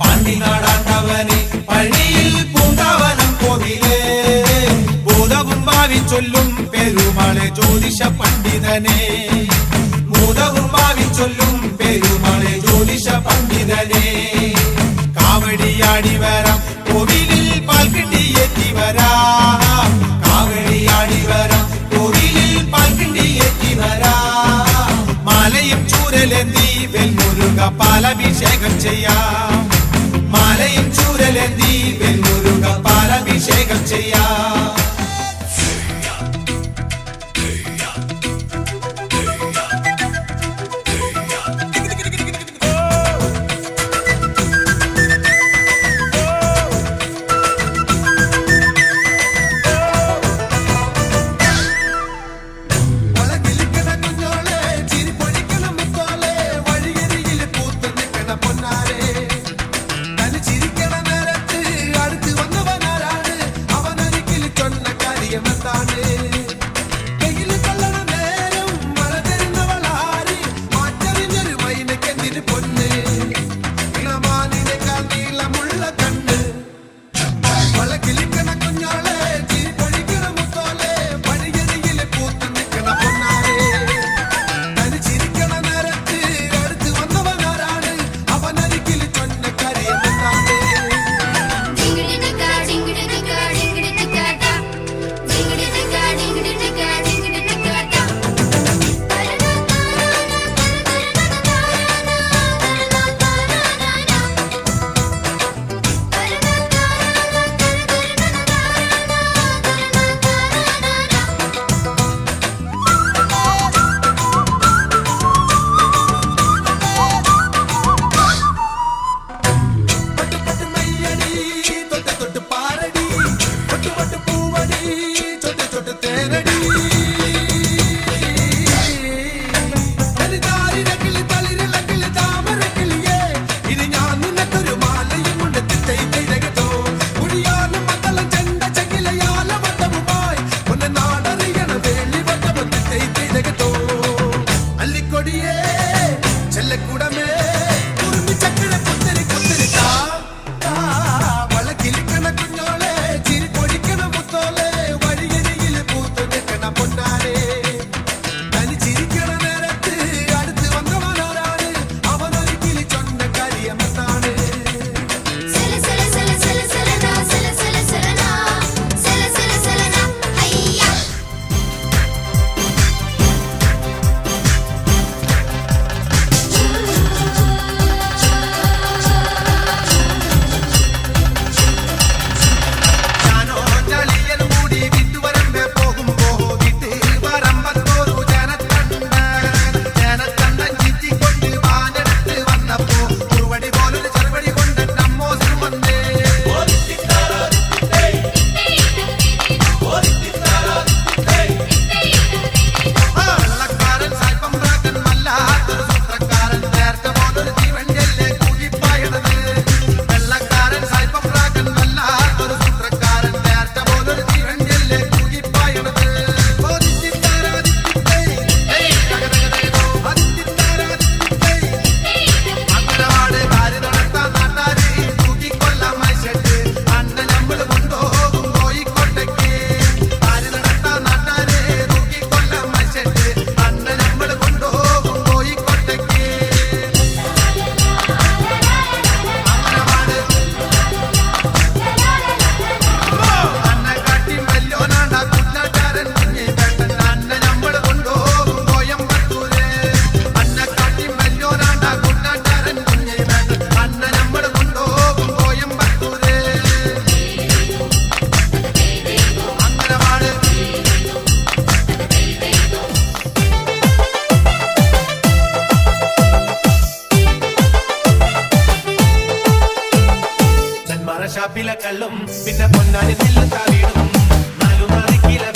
പാണ്ടിനാടാണ്ടവന് പള്ളിയിൽ പൂണ്ടാവനം കോവിലേ. ഭൂതവും ഭാവി ചൊല്ലും പെരുമാളെ ജ്യോതിഷ പണ്ഡിതനെ. ഭൂതവും ഭാവി ചൊല്ലും പെരുമാളെ ജ്യോതിഷ പണ്ഡിതനെ. കാവടിയാടി വരാം കോവിലിൽ പാൽക്കിണ്ടി എത്തി വരാം കാവടിയാടി വരാം കോവിലിൽ പാൽക്കിണ്ടി എത്തി വരാം മലയും ചൂരലെന്തി പാലഭിഷേകം ചെയ്യാം. മാലയും ചൂരലെന്തി വെൺമുരുക പാലഭിഷേകം ചെയ്യാം. ഷാപ്പിലെ കള്ളും. പിന്നെ പൊന്നാനി നെല്ലും താറിയിടും നാലു നാല് കിലോ